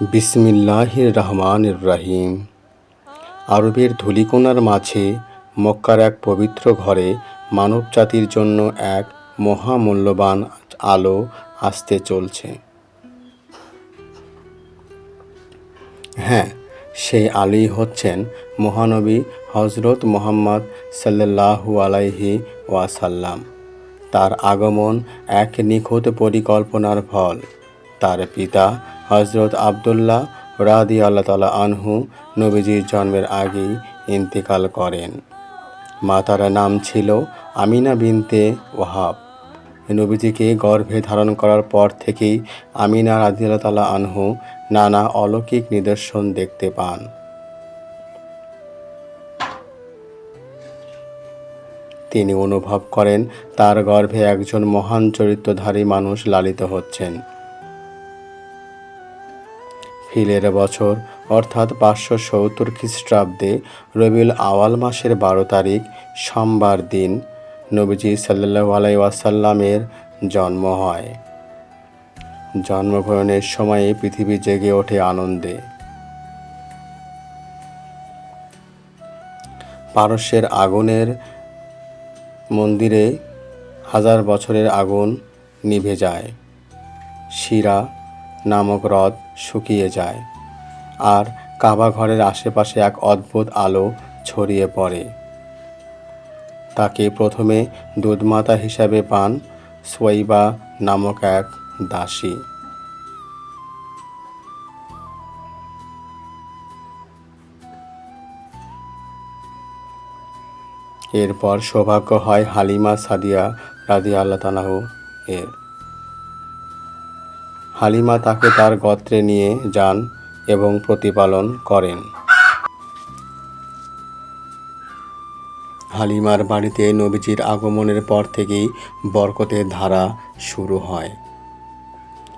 বিসমিল্লাহির রহমান রহিম। আরবের ধূলিকোনার মাঝে মক্কার এক পবিত্র ঘরে মানবজাতির জন্য এক মহামূল্যবান আলো আসতে চলছে। হ্যাঁ সেই আলী হচ্ছেন মহানবী হজরত মোহাম্মদ সাল্লাল্লাহু আলাইহি ওয়াসাল্লাম। তার আগমন এক নিখুঁত পরিকল্পনার ফল। তার পিতা হজরত আবদুল্লাহ রাদি আল্লাহ তালা আনহু নবীজির জন্মের আগেই ইন্তেকাল করেন। মাতার নাম ছিল আমিনা বিনতে ওহাব নবীজিকে গর্ভে ধারণ করার পর থেকেই আমিনা রাদিয়াল্লাহ তালা আনহু নানা অলৌকিক নিদর্শন দেখতে পান। তিনি অনুভব করেন তার গর্ভে একজন মহান চরিত্রধারী মানুষ লালিত হচ্ছেন। হিলের বছর, অর্থাৎ পাঁচশো সত্তর খ্রিস্টাব্দে রবিউল আওয়াল মাসের বারো তারিখ, সোমবার দিন নবীজি সাল্লাহ আলাই ওয়াসাল্লামের জন্ম হয়। জন্মগ্রহণের সময়ে পৃথিবী জেগে ওঠে আনন্দে। পারস্যের আগুনের মন্দিরে হাজার বছরের আগুন নিভে যায়। শিরা নামক হ্রদ শুকিয়ে যায়। আর কাবা ঘরের আশেপাশে এক অদ্ভুত আলো ছড়িয়ে পড়ে। তাকে প্রথমে দুধমাতা হিসাবে পান সোয়াইবা নামক এক দাসী। এরপর সৌভাগ্য হয় হালিমা সাদিয়া রাদি আল্লাহ তালাহ এর হালিমা তাকে তার গত্রে নিয়ে যান এবং প্রতিপালন করেন। হালিমার বাড়িতে নবীজির আগমনের পর থেকেই বরকতের ধারা শুরু হয়।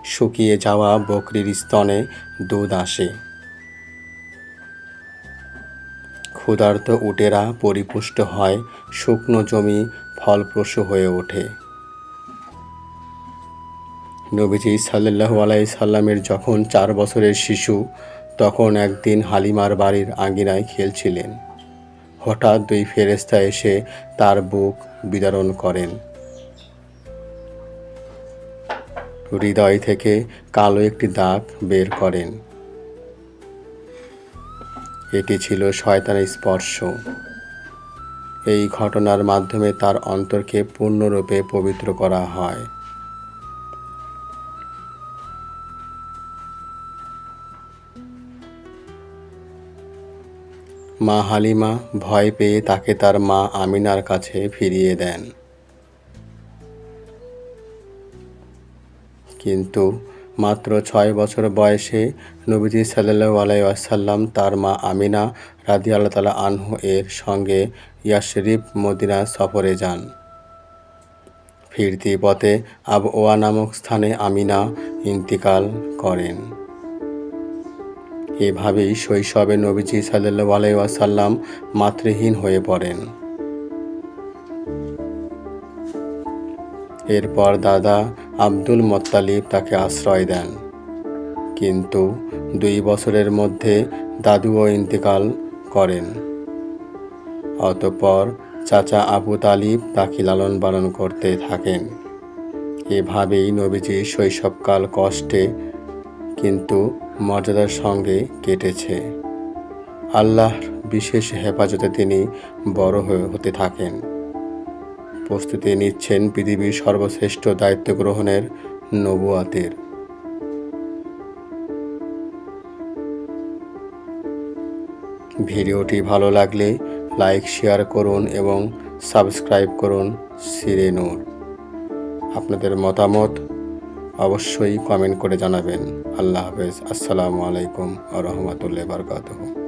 শুকিয়ে যাওয়া বকরির স্তনে দুধ আসে। ক্ষুধার্ত উটেরা পরিপুষ্ট হয়, শুকনো জমি ফলপ্রসূ হয়ে ওঠে। নবীজি সাল্লাহ আলাই সাল্লামের যখন চার বছরের শিশু, তখন একদিন হালিমার বাড়ির আঙ্গিনায় খেলছিলেন। হঠাৎ দুই ফেরেস্তা এসে তার বুক বিদারণ করেন। হৃদয় থেকে কালো একটি দাগ বের করেন। এটি ছিল শয়তানের স্পর্শ। এই ঘটনার মাধ্যমে তার অন্তরকে পূর্ণরূপে পবিত্র করা হয়। মা হালিমা ভয় পেয়ে তাকে তার মা আমিনার কাছে ফিরিয়ে দেন। কিন্তু মাত্র ছয় বছর বয়সে নবীজি আলাই আসাল্লাম তার মা আমিনা রাদি আল্লাহ তালা আনহু এর সঙ্গে ইয়াশরিফ মদিনা সফরে যান। ফিরতি পথে আব ওয়া নামক স্থানে আমিনা ইন্তিকাল করেন। এভাবেই শৈশবে নবীজি সাল্লু আলাইসাল্লাম মাতৃহীন হয়ে পড়েন। এরপর দাদা আব্দুল মোত্তালিব তাকে আশ্রয় দেন। কিন্তু দুই বছরের মধ্যে দাদুও ইন্তেকাল করেন। অতপর চাচা আবু তালিব তাকে লালন পালন করতে থাকেন। এভাবেই নবীজি শৈশবকাল কষ্টে কিন্তু মর্যাদার সঙ্গে কেটেছে। আল্লাহর বিশেষ হেফাজতে তিনি বড় হয়ে হতে থাকেন। প্রস্তুতি নিচ্ছেন পৃথিবীর সর্বশ্রেষ্ঠ দায়িত্ব গ্রহণের নবুয়াতের। ভিডিওটি ভালো লাগলে লাইক, শেয়ার করুন এবং সাবস্ক্রাইব করুন সিরেনুর। আপনাদের মতামত অবশ্যই কমেন্ট করে জানাবেন। আল্লাহ হাফেজ। আসসালামু আলাইকুম আ রহমতুল্লাহ বারকাতহ।